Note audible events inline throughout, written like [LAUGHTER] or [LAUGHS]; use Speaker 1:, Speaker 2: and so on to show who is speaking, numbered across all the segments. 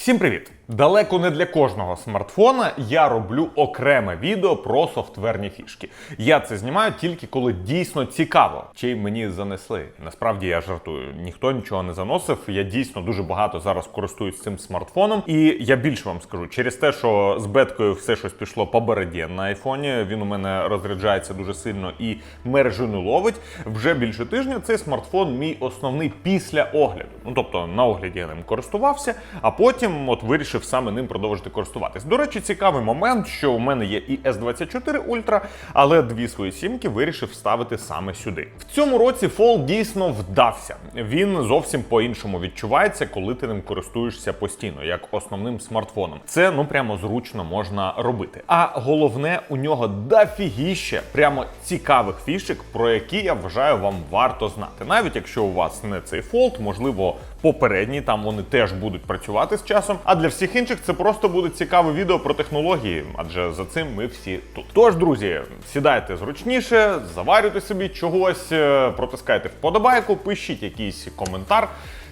Speaker 1: Всім привіт! Далеко не для кожного смартфона я роблю окреме відео про софтверні фішки. Я це знімаю тільки коли дійсно цікаво, чи мені занесли. Насправді я жартую, ніхто нічого не заносив. Я дійсно дуже багато зараз користуюсь цим смартфоном. І я більше вам скажу, через те, що з беткою все щось пішло по бороді на айфоні. Він у мене розряджається дуже сильно і мережу не ловить. Вже більше тижня цей смартфон мій основний після огляду. Ну тобто на огляді я ним користувався, а потім от вирішив саме ним продовжити користуватись. До речі, цікавий момент, що у мене є і S24 Ultra, але дві свої сімки вирішив вставити саме сюди. В цьому році Fold дійсно вдався. Він зовсім по-іншому відчувається, коли ти ним користуєшся постійно, як основним смартфоном. Це ну прямо зручно можна робити. А головне, у нього дофігіще прямо цікавих фішек, про які я вважаю вам варто знати. Навіть якщо у вас не цей Fold, можливо, попередній, там вони теж будуть працювати з часом. А для всіх інших це просто буде цікаве відео про технології, адже за цим ми всі тут. Тож, друзі, сідайте зручніше, заварюйте собі чогось, е, протискайте вподобайку, пишіть якийсь коментар.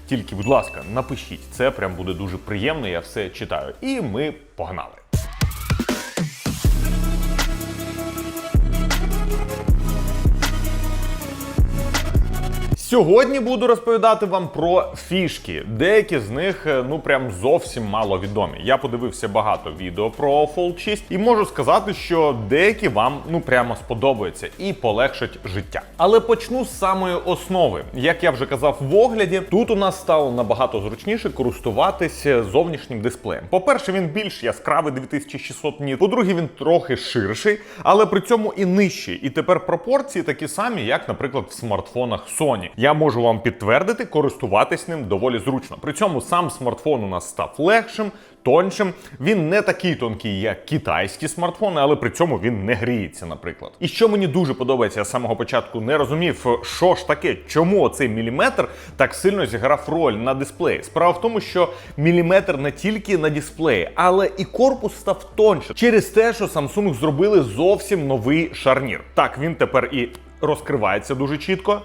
Speaker 1: Тільки, будь ласка, напишіть, це прям буде дуже приємно. Я все читаю. І ми погнали. Сьогодні буду розповідати вам про фішки. Деякі з них е, ну прям зовсім мало відомі. Я подивився багато відео про Fold 6 і можу сказати, що деякі вам ну прямо сподобаються і полегшать життя. Але почну з самої основи. Як я вже казав в огляді, тут у нас стало набагато зручніше користуватися зовнішнім дисплеєм. По-перше, він більш яскравий 2600 ніт. По-друге, він трохи ширший, але при цьому і нижчий. І тепер пропорції такі самі, як, наприклад, в смартфонах Sony. Я можу вам підтвердити, користуватись ним доволі зручно. При цьому сам смартфон у нас став легшим, тоншим. Він не такий тонкий, як китайські смартфони, але при цьому він не гріється, наприклад. І що мені дуже подобається, я з самого початку не розумів, що ж таке, чому оцей міліметр так сильно зіграв роль на дисплеї. Справа в тому, що міліметр не тільки на дисплеї, але і корпус став тонше через те, що Samsung зробили зовсім новий шарнір. Так, він тепер і розкривається дуже чітко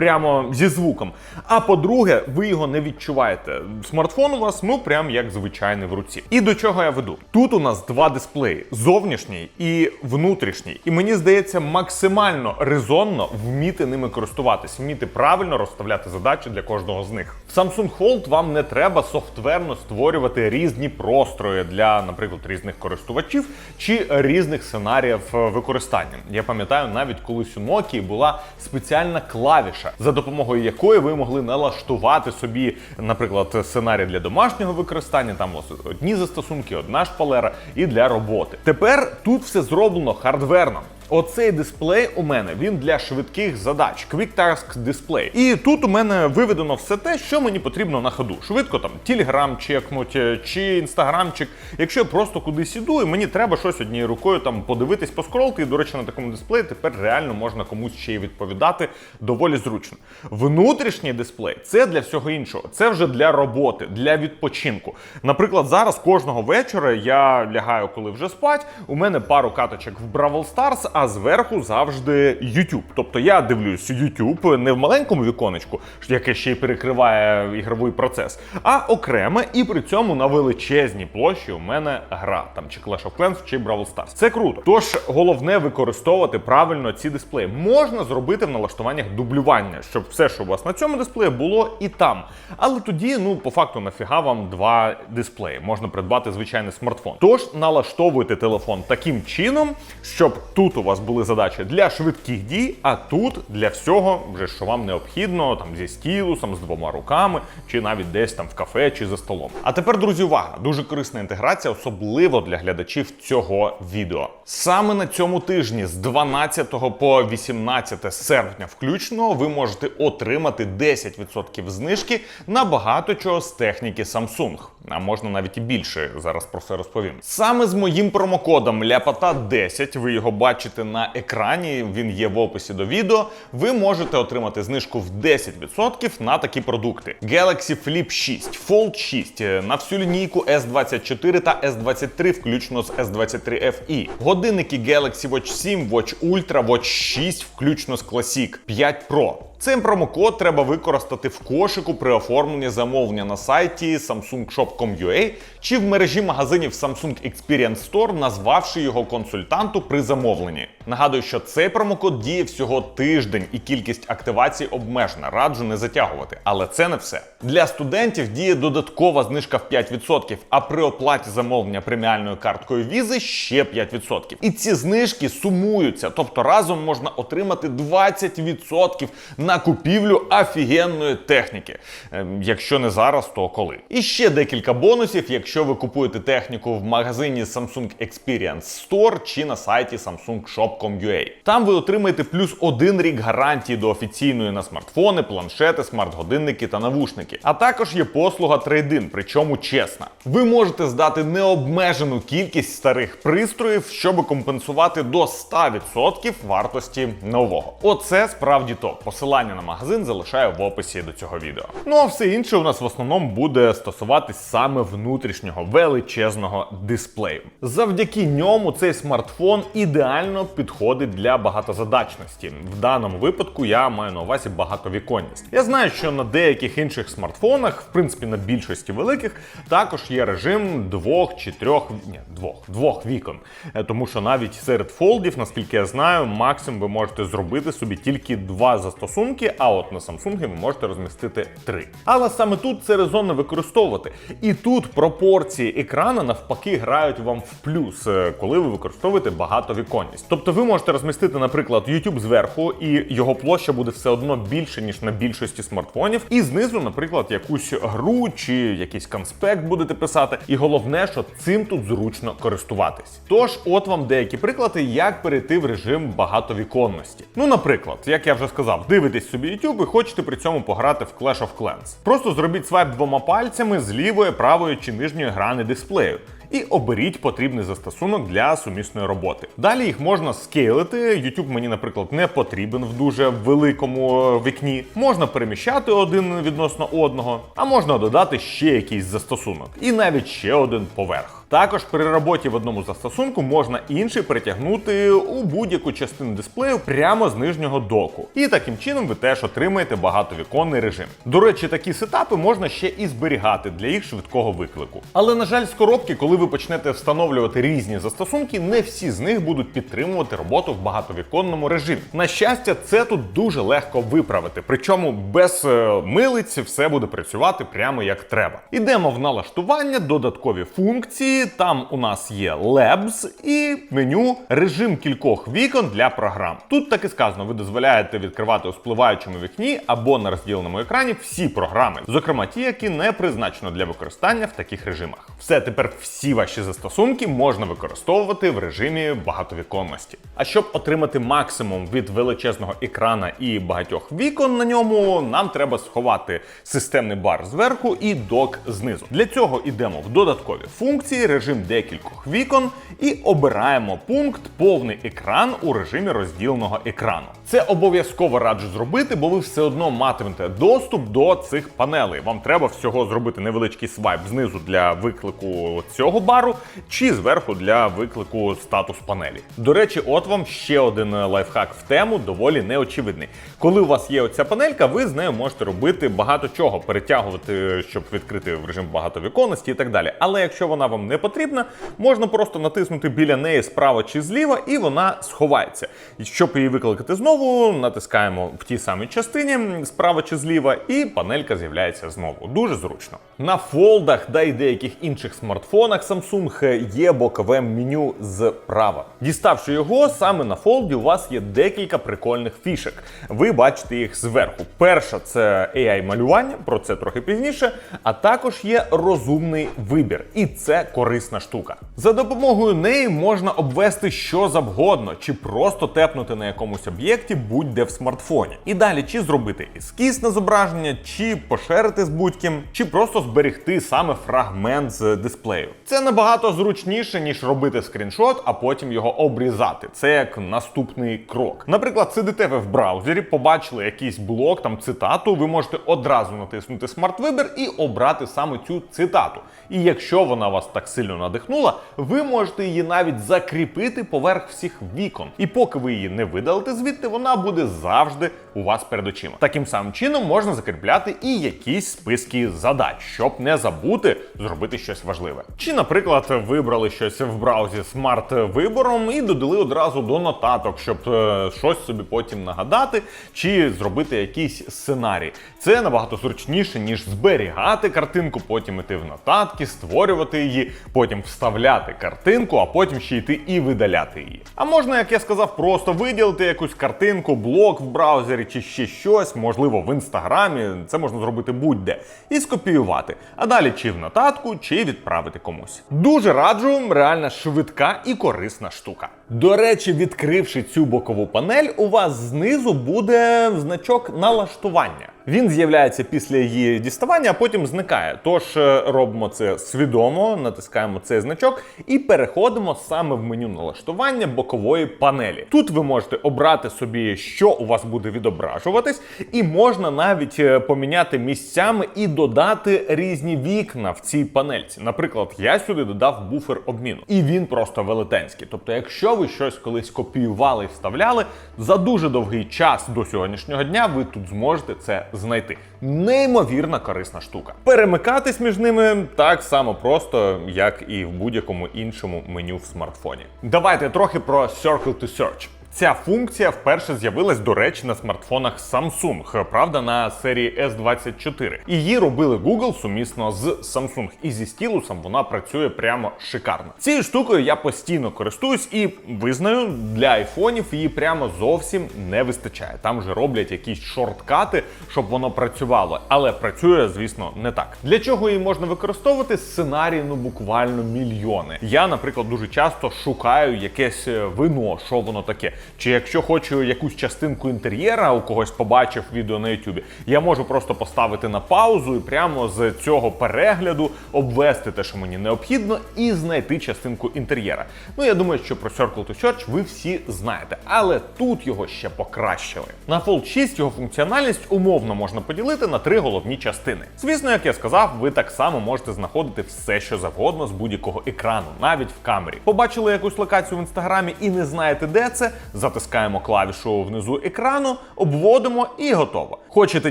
Speaker 1: прямо зі звуком. А по-друге, ви його не відчуваєте. Смартфон у вас ну прям як звичайний в руці. І до чого я веду? Тут у нас два дисплеї: зовнішній і внутрішній. І мені здається, максимально резонно вміти ними користуватись, вміти правильно розставляти задачі для кожного з них. В Samsung Fold вам не треба софтверно створювати різні прострої для, наприклад, різних користувачів чи різних сценаріїв використання. Я пам'ятаю, навіть колись у Nokia була спеціальна клавіша, за допомогою якої ви могли налаштувати собі, наприклад, сценарій для домашнього використання. Там одні застосунки, одна шпалера і для роботи. Тепер тут все зроблено хардверно. Оцей дисплей у мене він для швидких задач, Quick Task Display. І тут у мене виведено все те, що мені потрібно на ходу. Швидко там Telegram чекнуть чи інстаграмчик. Якщо я просто кудись іду, і мені треба щось однією рукою там подивитись, поскролити. І, до речі, на такому дисплеї тепер реально можна комусь ще й відповідати доволі зручно. Внутрішній дисплей це для всього іншого. Це вже для роботи, для відпочинку. Наприклад, зараз кожного вечора я лягаю, коли вже спать. У мене пару каточок в Бравл Stars, а зверху завжди YouTube. Тобто я дивлюсь YouTube не в маленькому віконечку, яке ще й перекриває ігровий процес, а окремо і при цьому на величезній площі у мене гра, там чи Clash of Clans, чи Brawl Stars. Це круто. Тож головне використовувати правильно ці дисплеї. Можна зробити в налаштуваннях дублювання, щоб все, що у вас на цьому дисплеї, було і там. Але тоді, ну по факту, нафіга вам два дисплеї. Можна придбати звичайний смартфон. Тож налаштовуйте телефон таким чином, щоб тут у вас були задачі для швидких дій, а тут для всього, вже що вам необхідно, там зі стілусом, з двома руками, чи навіть десь там в кафе чи за столом. А тепер, друзі, увага! Дуже корисна інтеграція, особливо для глядачів цього відео. Саме на цьому тижні, з 12 по 18 серпня, включно, ви можете отримати 10% знижки на багато чого з техніки Samsung. А можна навіть і більше. Зараз про це розповім. Саме з моїм промокодом ляпота 10 ви його бачите на екрані. Він є в описі до відео. Ви можете отримати знижку в 10% на такі продукти: Galaxy Flip 6, Fold 6, на всю лінійку S24 та S23, включно з S23 FE. Годинники Galaxy Watch 7, Watch Ultra, Watch 6, включно з Classic 5 Pro. Цей промокод треба використати в кошику при оформленні замовлення на сайті samsungshop.com.ua чи в мережі магазинів Samsung Experience Store, назвавши його консультанту при замовленні. Нагадую, що цей промокод діє всього тиждень і кількість активацій обмежена. Раджу не затягувати. Але це не все. Для студентів діє додаткова знижка в 5%, а при оплаті замовлення преміальною карткою візи ще 5%. І ці знижки сумуються, тобто разом можна отримати 20% на купівлю офігенної техніки. Ем, Якщо не зараз, то коли. І ще декілька бонусів, якщо ви купуєте техніку в магазині Samsung Experience Store чи на сайті samsungshop.com.ua. Там ви отримаєте плюс один рік гарантії до офіційної на смартфони, планшети, смарт-годинники та навушники. А також є послуга трейдин, причому чесна. Ви можете здати необмежену кількість старих пристроїв, щоб компенсувати до 100% вартості нового. Оце справді топ. Посилання на магазин залишаю в описі до цього відео. Ну а все інше у нас в основному буде стосуватись саме внутрішнього величезного дисплею. Завдяки ньому цей смартфон ідеально підходить для багатозадачності. В даному випадку я маю на увазі багатовіконність. Я знаю, що на деяких інших смартфонах, в принципі, на більшості великих, також є режим двох чи трьох ні, двох двох вікон. Е, Тому що навіть серед фолдів, наскільки я знаю, максимум ви можете зробити собі тільки два застосунки, а от на Samsung ви можете розмістити три. Але саме тут це резонно використовувати. І тут пропорції екрана навпаки грають вам в плюс, е, коли ви використовуєте багатовіконність. Тобто ви можете розмістити, наприклад, YouTube зверху, і його площа буде все одно більше, ніж на більшості смартфонів. І знизу, наприклад, якусь гру чи якийсь конспект будете писати. І головне, що цим тут зручно користуватись. Тож, от вам деякі приклади, як перейти в режим багатовіконності. Ну, наприклад, як я вже сказав, дивитесь собі YouTube і хочете при цьому пограти в Clash of Clans. Просто зробіть свайп двома пальцями з лівої, правої чи нижньої грани дисплею. І оберіть потрібний застосунок для сумісної роботи. Далі їх можна скейлити. YouTube мені, наприклад, не потрібен в дуже великому е, вікні. Можна переміщати один відносно одного, а можна додати ще якийсь застосунок, і навіть ще один поверх. Також при роботі в одному застосунку можна інший перетягнути у будь-яку частину дисплею прямо з нижнього доку. І таким чином ви теж отримаєте багатовіконний режим. До речі, такі сетапи можна ще і зберігати для їх швидкого виклику. Але на жаль, з коробки, коли ви почнете встановлювати різні застосунки, не всі з них будуть підтримувати роботу в багатовіконному режимі. На щастя, це тут дуже легко виправити. Причому без е, милиць все буде працювати прямо як треба. Ідемо в налаштування, додаткові функції. Там у нас є Labs і меню режим кількох вікон для програм. Тут так і сказано, ви дозволяєте відкривати у спливаючому вікні або на розділеному екрані всі програми, зокрема ті, які не призначено для використання в таких режимах. Все тепер всі ваші застосунки можна використовувати в режимі багатовіконності. А щоб отримати максимум від величезного екрана і багатьох вікон на ньому, нам треба сховати системний бар зверху і док знизу. Для цього йдемо в додаткові функції, режим декількох вікон і обираємо пункт повний екран у режимі розділеного екрану. Це обов'язково раджу зробити, бо ви все одно матимете доступ до цих панелей. Вам треба всього зробити невеличкий свайп знизу для виклику цього бару, чи зверху для виклику статус панелі. До речі, от вам ще один лайфхак в тему, доволі неочевидний. Коли у вас є оця панелька, ви з нею можете робити багато чого, перетягувати, щоб відкрити в режим багатовіконності і так далі. Але якщо вона вам не потрібна, можна просто натиснути біля неї справа чи зліва, і вона сховається. І щоб її викликати знову, натискаємо в тій самій частині справа чи зліва, і панелька з'являється знову. Дуже зручно. На фолдах, да й деяких інших смартфонах Samsung є бокове меню зправа. Діставши його, саме на фолді у вас є декілька прикольних фішек. Ви бачите їх зверху. Перша це AI-малювання, про це трохи пізніше. А також є розумний вибір, і це корисна штука. За допомогою неї можна обвести що завгодно, чи просто тепнути на якомусь об'єкті будь-де в смартфоні. І далі чи зробити ескіз на зображення, чи поширити з будь-ким, чи просто зберегти саме фрагмент з дисплею. Це набагато зручніше, ніж робити скріншот, а потім його обрізати. Це як наступний крок. Наприклад, сидите ви в браузері, побачили якийсь блок, там цитату, ви можете одразу натиснути смарт-вибір і обрати саме цю цитату. І якщо вона вас так сильно надихнула, ви можете її навіть закріпити поверх всіх вікон. І поки ви її не видалите звідти, вона буде завжди у вас перед очима. Таким самим чином можна закріпляти і якісь списки задач, щоб не забути зробити щось важливе. Чи, наприклад, вибрали щось в браузі смарт-вибором і додали одразу до нотаток, щоб е, щось собі потім нагадати, чи зробити якийсь сценарій. Це набагато зручніше, ніж зберігати картинку, потім іти в нотатки, створювати її, потім вставляти картинку, а потім ще йти і видаляти її. А можна, як я сказав, просто виділити якусь картинку, блок в браузері чи ще щось, можливо, в інстаграмі. Це можна зробити будь-де, і скопіювати. А далі чи в нотатку, чи відправити комусь. Дуже раджу, реально швидка і корисна штука. До речі, відкривши цю бокову панель, у вас знизу буде значок налаштування. Він з'являється після її діставання, а потім зникає. Тож е, робимо це свідомо, натискаємо цей значок і переходимо саме в меню налаштування бокової панелі. Тут ви можете обрати собі, що у вас буде відображуватись, і можна навіть е, поміняти місцями і додати різні вікна в цій панельці. Наприклад, я сюди додав буфер обміну, і він просто велетенський. Тобто, якщо ви щось колись копіювали і вставляли, за дуже довгий час до сьогоднішнього дня ви тут зможете це знайти. Неймовірно корисна штука. Перемикатись між ними так само просто, як і в будь-якому іншому меню в смартфоні. Давайте трохи про Circle to Search. Ця функція вперше з'явилась, до речі, на смартфонах Samsung, правда, на серії S24. Її робили Google сумісно з Samsung. І зі стілусом вона працює прямо шикарно. Цією штукою я постійно користуюсь і визнаю, для айфонів її прямо зовсім не вистачає. Там вже роблять якісь шорткати, щоб воно працювало. Але працює, звісно, не так. Для чого її можна використовувати? Сценарій, ну буквально мільйони. Я, наприклад, дуже часто шукаю якесь е, вино, що воно таке. Чи якщо хочу якусь частинку інтер'єра, у когось побачив відео на Ютубі, я можу просто поставити на паузу і прямо з цього перегляду обвести те, що мені необхідно, і знайти частинку інтер'єра. Ну я думаю, що про Circle to Search ви всі знаєте, але тут його ще покращили. На Fold 6 його функціональність умовно можна поділити на три головні частини. Звісно, як я сказав, ви так само можете знаходити все, що завгодно з будь-якого екрану, навіть в камері. Побачили якусь локацію в інстаграмі і не знаєте, де це затискаємо клавішу внизу екрану, обводимо і готово. Хочете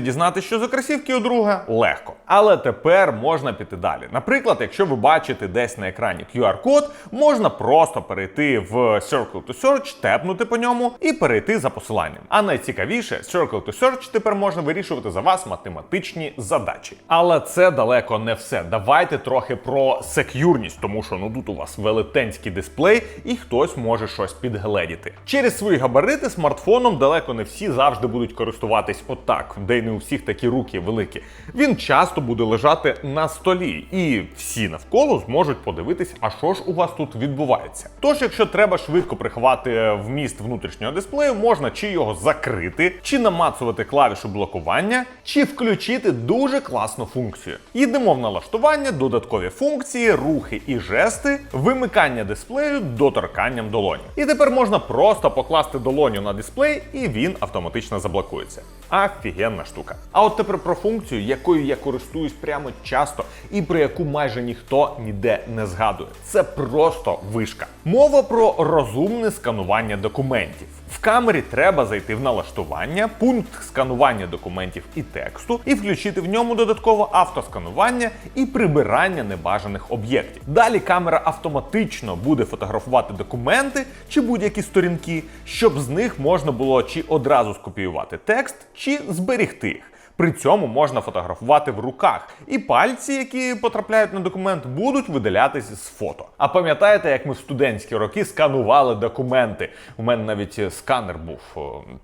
Speaker 1: дізнатися, що за кросівки у друга? Легко. Але тепер можна піти далі. Наприклад, якщо ви бачите десь на екрані QR-код, можна просто перейти в Circle to Search, тепнути по ньому і перейти за посиланням. А найцікавіше, Circle to Search тепер можна вирішувати за вас математичні задачі. Але це далеко не все. Давайте трохи про сек'юрність, тому що ну тут у вас велетенський дисплей, і хтось може щось підгледіти. Через свої габарити смартфоном далеко не всі завжди будуть користуватись отак, де й не у всіх такі руки великі. Він часто буде лежати на столі, і всі навколо зможуть подивитись, а що ж у вас тут відбувається. Тож, якщо треба швидко приховати вміст внутрішнього дисплею, можна чи його закрити, чи намацувати клавішу блокування, чи включити дуже класну функцію. Йдемо в налаштування, додаткові функції, рухи і жести, вимикання дисплею доторканням долоні. І тепер можна просто покласти долоню на дисплей, і він автоматично заблокується. Офігенна штука. А от тепер про функцію, якою я користуюсь прямо часто, і про яку майже ніхто ніде не згадує. Це просто вишка. Мова про розумне сканування документів. В камері треба зайти в налаштування, пункт сканування документів і тексту, і включити в ньому додатково автосканування і прибирання небажаних об'єктів. Далі камера автоматично буде фотографувати документи чи будь-які сторінки, щоб з них можна було чи одразу скопіювати текст, чи зберігти їх. При цьому можна фотографувати в руках, і пальці, які потрапляють на документ, будуть видалятися з фото. А пам'ятаєте, як ми в студентські роки сканували документи? У мене навіть сканер був.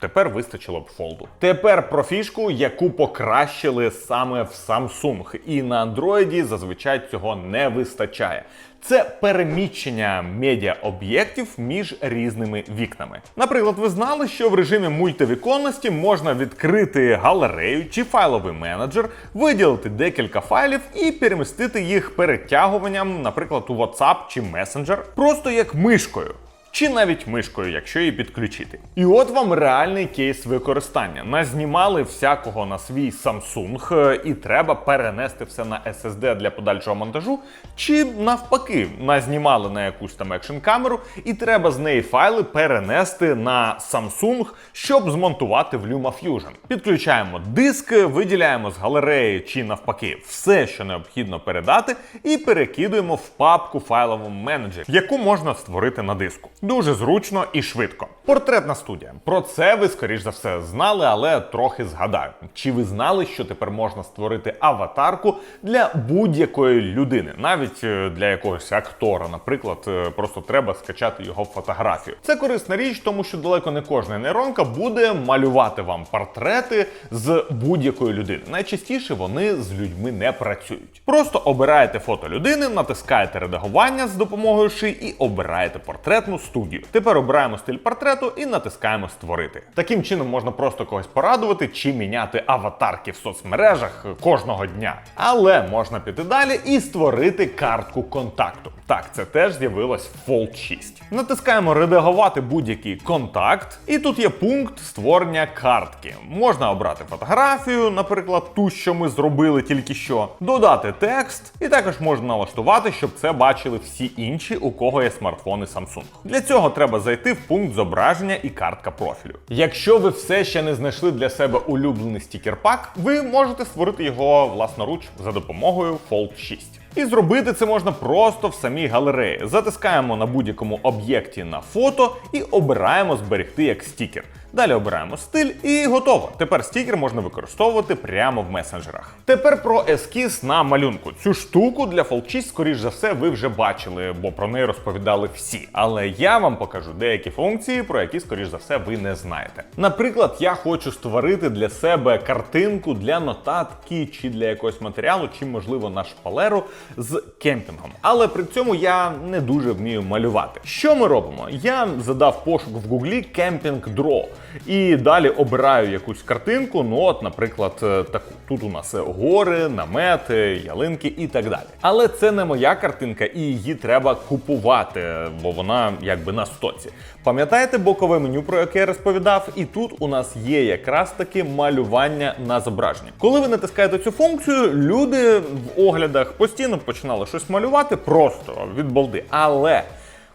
Speaker 1: Тепер вистачило б фолду. Тепер про фішку, яку покращили саме в Samsung, і на Android зазвичай цього не вистачає. Це переміщення медіа-об'єктів між різними вікнами. Наприклад, ви знали, що в режимі мультивіконності можна відкрити галерею чи файловий менеджер, виділити декілька файлів і перемістити їх перетягуванням, наприклад, у WhatsApp чи Messenger, просто як мишкою. Чи навіть мишкою, якщо її підключити. І от вам реальний кейс використання. Назнімали всякого на свій Samsung, е, і треба перенести все на SSD для подальшого монтажу, чи навпаки, назнімали на якусь там екшн камеру, і треба з неї файли перенести на Samsung, щоб змонтувати в LumaFusion. Підключаємо диск, виділяємо з галереї чи навпаки все, що необхідно передати, і перекидуємо в папку файловому менеджері, яку можна створити на диску. Дуже зручно і швидко. Портретна студія. Про це ви, скоріш за все, знали, але трохи згадаю. Чи ви знали, що тепер можна створити аватарку для будь-якої людини, навіть е, для якогось актора, наприклад, е, просто треба скачати його фотографію. Це корисна річ, тому що далеко не кожна нейронка буде малювати вам портрети з будь-якої людини. Найчастіше вони з людьми не працюють. Просто обираєте фото людини, натискаєте редагування з допомогою ши і обираєте портретну студію. Тепер обираємо стиль портрету і натискаємо створити. Таким чином можна просто когось порадувати чи міняти аватарки в соцмережах кожного дня. Але можна піти далі і створити картку контакту. Так, це теж з'явилось в Fold 6. Натискаємо редагувати будь-який контакт, і тут є пункт створення картки. Можна обрати фотографію, наприклад, ту, що ми зробили тільки що, додати текст, і також можна налаштувати, щоб це бачили всі інші, у кого є смартфони Samsung. Для цього треба зайти в пункт зображення і картка профілю. Якщо ви все ще не знайшли для себе улюблений стікер-пак, ви можете створити його власноруч за допомогою Fold 6. І зробити це можна просто в самій галереї. Затискаємо на будь-якому об'єкті на фото і обираємо зберегти як стікер. Далі обираємо стиль і готово. Тепер стікер можна використовувати прямо в месенджерах. Тепер про ескіз на малюнку. Цю штуку для 6, скоріш за все, ви вже бачили, бо про неї розповідали всі. Але я вам покажу деякі функції, про які, скоріш за все, ви не знаєте. Наприклад, я хочу створити для себе картинку для нотатки чи для якогось матеріалу, чи, можливо, на шпалеру з кемпінгом. Але при цьому я не дуже вмію малювати. Що ми робимо? Я задав пошук в гуглі кемпінг Draw. І далі обираю якусь картинку. Ну, от, наприклад, е, таку. Тут у нас гори, намети, ялинки і так далі. Але це не моя картинка, і її треба купувати, бо вона якби на стоці. Пам'ятаєте бокове меню, про яке я розповідав? І тут у нас є якраз таки малювання на зображенні. Коли ви натискаєте цю функцію, люди в оглядах постійно починали щось малювати просто від балди. Але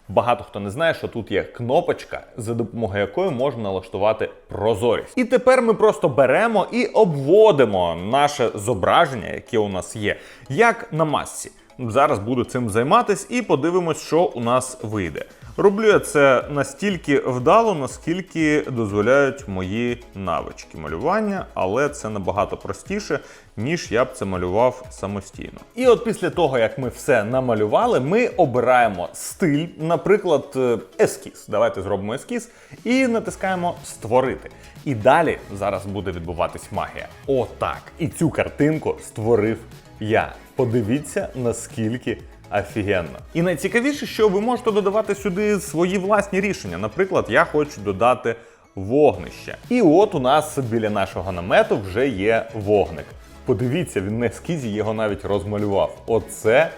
Speaker 1: Багато хто не знає, що тут є кнопочка, за допомогою якої можна налаштувати прозорість. І тепер ми просто беремо і обводимо наше зображення, яке у нас є, як на масці. Зараз буду цим займатись і подивимось, що у нас вийде. Роблю я це настільки вдало, наскільки дозволяють мої навички малювання, але це набагато простіше, ніж я б це малював самостійно. І от після того, як ми все намалювали, ми обираємо стиль, наприклад, е, ескіз. Давайте зробимо ескіз і натискаємо Створити. І далі зараз буде відбуватись магія. Отак. І цю картинку створив я. Подивіться, наскільки офігенно. І найцікавіше, що ви можете додавати сюди свої власні рішення. Наприклад, я хочу додати вогнище. І от у нас біля нашого намету вже є вогник. Подивіться, він на ескізі його навіть розмалював. Оце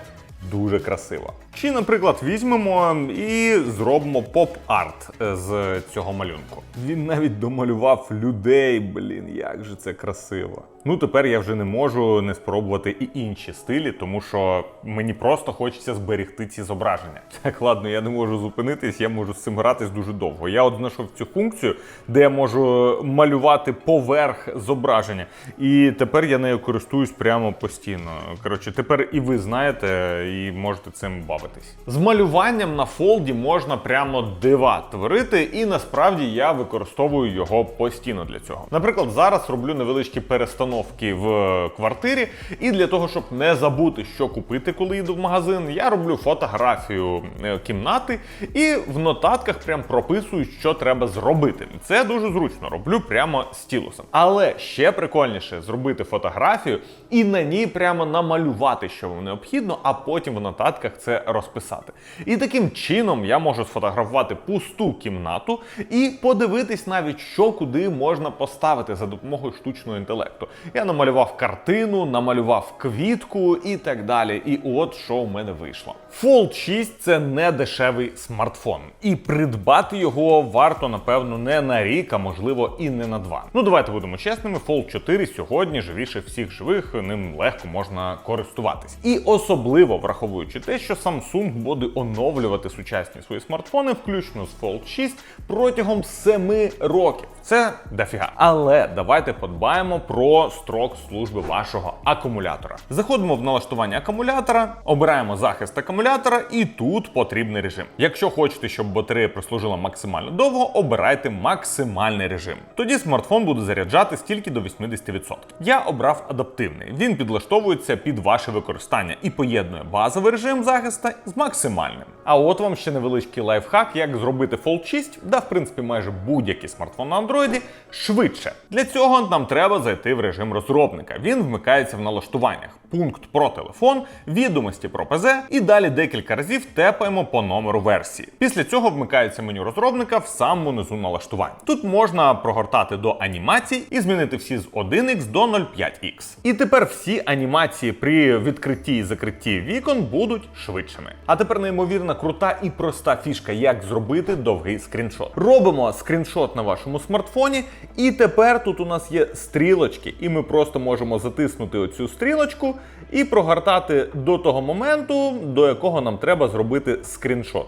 Speaker 1: дуже красиво. Чи, наприклад, візьмемо і зробимо поп-арт е, з цього малюнку. Він навіть домалював людей. Блін, як же це красиво. Ну тепер я вже не можу не спробувати і інші стилі, тому що мені просто хочеться зберегти ці зображення. [LAUGHS] Так, ладно, я не можу зупинитись, я можу з цим гратись дуже довго. Я от знайшов цю функцію, де я можу малювати поверх зображення, і тепер я нею користуюсь прямо постійно. Коротше, тепер і ви знаєте, і можете цим бавитись. З малюванням на фолді можна прямо дива творити, і насправді я використовую його постійно для цього. Наприклад, зараз роблю невеличкі перестановки в квартирі, і для того, щоб не забути, що купити, коли йду в магазин, я роблю фотографію е, кімнати і в нотатках прям прописую, що треба зробити. Це дуже зручно, роблю прямо стілусом. Але ще прикольніше зробити фотографію і на ній прямо намалювати, що вам необхідно, а потім в нотатках це розписати. І таким чином я можу сфотографувати пусту кімнату і подивитись навіть, що куди можна поставити за допомогою штучного інтелекту. Я намалював картину, намалював квітку і так далі. І от що у мене вийшло. Fold 6 це не дешевий смартфон, і придбати його варто, напевно, не на рік, а можливо і не на два. Ну давайте будемо чесними. Fold 4 сьогодні живіше всіх живих, ним легко можна користуватись. І особливо враховуючи те, що Samsung буде оновлювати сучасні свої смартфони, включно з Fold 6, протягом 7 років. Це дофіга. Але давайте подбаємо про строк служби вашого акумулятора. Заходимо в налаштування акумулятора, обираємо захист акумулятора, і тут потрібний режим. Якщо хочете, щоб батарея прослужила максимально довго, обирайте максимальний режим. Тоді смартфон буде заряджатись тільки до 80%. Я обрав адаптивний. Він підлаштовується під ваше використання і поєднує базовий режим захисту з максимальним. А от вам ще невеличкий лайфхак, як зробити Fold 6, да в принципі майже будь-який смартфон на Android швидше. Для цього нам треба зайти в режим розробника. Він вмикається в налаштуваннях. Пункт про телефон, відомості про ПЗ і далі декілька разів тепаємо по номеру версії. Після цього вмикається меню розробника в самому низу налаштувань. Тут можна прогортати до анімацій і змінити всі з 1x до 0,5x. І тепер всі анімації при відкритті і закритті вікон будуть швидшими. А тепер неймовірно крута і проста фішка, як зробити довгий скріншот. Робимо скріншот на вашому смартфоні, і тепер тут у нас є стрілочки, і ми просто можемо затиснути оцю стрілочку і прогортати до того моменту, до якого нам треба зробити скріншот.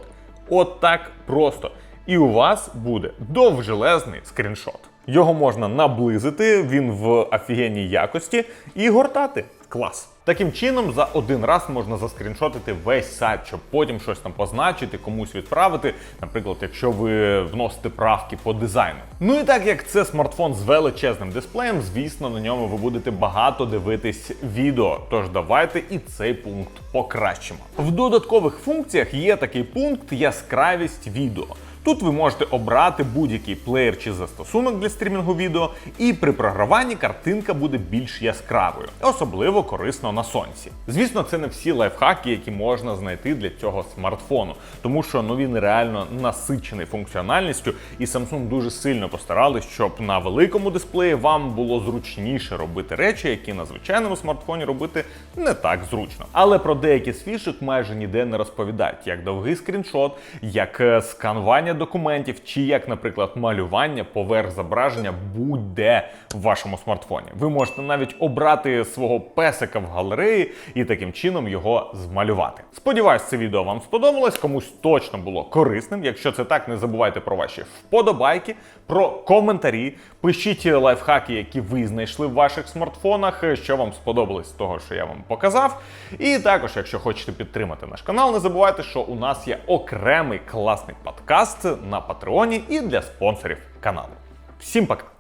Speaker 1: От так просто. І у вас буде довжелезний скріншот. Його можна наблизити, він в офігенній якості, і гортати. Клас. Таким чином, за один раз можна заскріншотити весь сайт, щоб потім щось там позначити, комусь відправити. Наприклад, якщо ви вносите правки по дизайну. Ну і так як це смартфон з величезним дисплеєм, звісно, на ньому ви будете багато дивитись відео. Тож давайте і цей пункт покращимо. В додаткових функціях є такий пункт яскравість відео. Тут ви можете обрати будь-який плеєр чи застосунок для стрімінгу відео, і при програванні картинка буде більш яскравою, особливо корисно на сонці. Звісно, це не всі лайфхаки, які можна знайти для цього смартфону, тому що ну він реально насичений функціональністю, і Samsung дуже сильно постарались, щоб на великому дисплеї вам було зручніше робити речі, які на звичайному смартфоні робити не так зручно. Але про деякі з фішок майже ніде не розповідають, як довгий скріншот, як е, сканування документів, чи як, наприклад, малювання поверх зображення будь-де в вашому смартфоні. Ви можете навіть обрати свого песика в галереї і таким чином його змалювати. Сподіваюсь, це відео вам сподобалось, комусь точно було корисним. Якщо це так, не забувайте про ваші вподобайки, про коментарі. Пишіть лайфхаки, які ви знайшли в ваших смартфонах, що вам сподобалось з того, що я вам показав. І також, якщо хочете підтримати наш канал, не забувайте, що у нас є окремий класний подкаст на Патреоні і для спонсорів каналу. Всім пока!